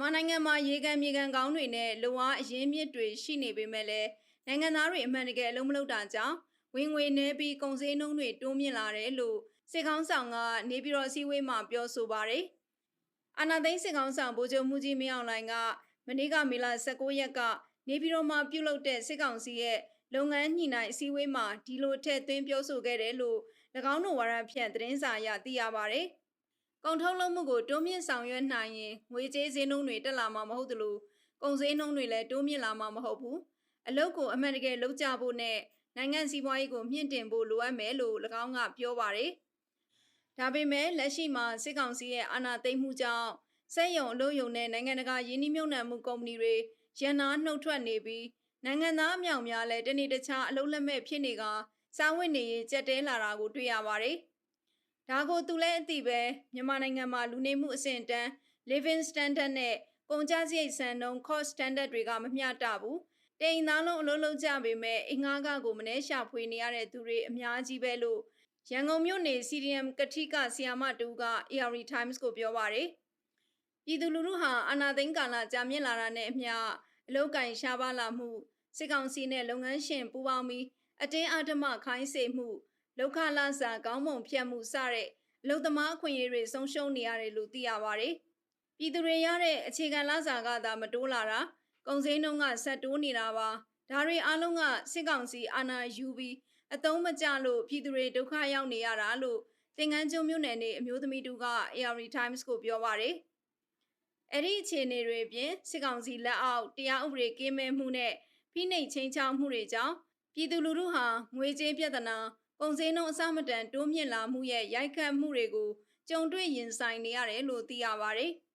မြန်မာနိုင်ငံမှာရေကန်မြေကန်ကောင်းတွေနဲ့လူဝါအရင်းမြစ်တွေရှိနေပေမဲ့လည်းနိုင်ငံသားတွေအမှန်တကယ်အလုံးမလုံးတာကြောင့်ဝင်ငွေနှဲပြီးကုန်စည်နှုန်းတွေတိုးမြင့်လာတယ်လို့စစ်ကောင်းဆောင်ကနေပြည်တော်အစည်းအဝေးမှာပြောဆိုပါတယ်။အာနာသိန်းစစ်ကောင်းဆောင်ဗိုလ်ချုပ်မှုကြီးမင်းအောင်လှိုင်ကမနေ့ကမေလ19ရက်ကနေပြည်တော်မှာပြုလုပ်တဲ့စစ်ကောင်စီရဲ့လုပ်ငန်းညှိနှိုင်းအစည်းအဝေးမှာဒီလိုထည့်သွင်းပြောဆိုခဲ့တယ်လို့၎င်းတို့ဝါရဖြန့်သတင်းစာအရသိရပါတယ်။ ကုန်ထုတ်လုပ်မှုကိုတိုးမြင့်ဆောင်ရွက်နိုင်ရင်ငွေကြေးဈေးနှုန်းတွေတက်လာမှာမဟုတ်သလိုကုန်ဈေးနှုန်းတွေလည်းတိုးမြင့်လာမှာမဟုတ်ဘူး။အလုပ်ကိုအမှန်တကယ်လုပ်ကြဖို့နဲ့နိုင်ငံစီးပွားရေးကိုမြင့်တင်ဖို့လိုအပ်မယ်လို့၎င်းကပြောပါတယ်။ဒါပေမဲ့လက်ရှိမှာစစ်ကောင်စီရဲ့အာဏာသိမ်းမှုကြောင့်စက်ယုံအလုပ်ယုံနဲ့နိုင်ငံတကာယင်းနှိမ့်မြုံနှံမှုကုမ္ပဏီတွေရန်နာနှုတ်ထွက်နေပြီးနိုင်ငံသားအမြောက်များလည်းတနေ့တခြားအလုံးလက်မဲ့ဖြစ်နေကစားဝတ်နေရေးကြက်တဲလာတာကိုတွေ့ရပါတယ်။ ဒါကိုသူလည်းအသိပဲမြန်မာနိုင်ငံမှာလူနေမှုအဆင့်တန်း living standard နဲ့ကုန်ကျစရိတ်စံနှုန်း cost standard တွေကမမျှတဘူး။တိမ်သားလုံးအလုံးလုံးကြပေမဲ့အင်္ဂါကကိုမနှဲရှာဖွေနေရတဲ့သူတွေအများကြီးပဲလို့ရန်ကုန်မြို့နေ CDM ကတိကဆီယာမတူက AR Times ကိုပြောပါတယ်။ပြည်သူလူထုဟာအာဏာသိမ်းကာလကြာမြင့်လာတာနဲ့အမျှအလုတ်ကင်ရှားပါလာမှုစစ်ကောင်စီနဲ့လုပ်ငန်းရှင်ပူးပေါင်းပြီးအတင်းအဓမ္မခိုင်းစေမှု လောက်ခလာစာကောင်းမွန်ဖြတ်မှုစတဲ့အလုသမားအခွင့်အရေးတွေဆုံးရှုံးနေရတယ်လို့သိရပါတယ်။ပြည်သူတွေရတဲ့အခြေခံလစာကသာမတိုးလာတာကုန်စည်နှုန်းကဆက်တိုးနေတာပါ။ဒါတွေအလုံးကစစ်ကောင်စီအာဏာယူပြီးအတုံးမကျလို့ပြည်သူတွေဒုက္ခရောက်နေရတာလို့သင်္ကန်းကျွန်းမြို့နယ်နေအမျိုးသမီးတူက AR Times ကိုပြောပါတယ်။အဲ့ဒီအခြေအနေတွေပြင်စစ်ကောင်စီလက်အောက်တရားဥပဒေကင်းမဲ့မှုနဲ့ဖိနှိပ်ချင်းချောက်မှုတွေကြောင့်ပြည်သူလူထုဟာငွေကြေးပြဿနာ ပုံစံနှုန်းအစမတန်တိုးမြင့်လာမှုရဲ့ရိုက်ခတ်မှုတွေကိုကြုံတွေ့ရင်ဆိုင်နေရတယ်လို့သိရပါတယ်။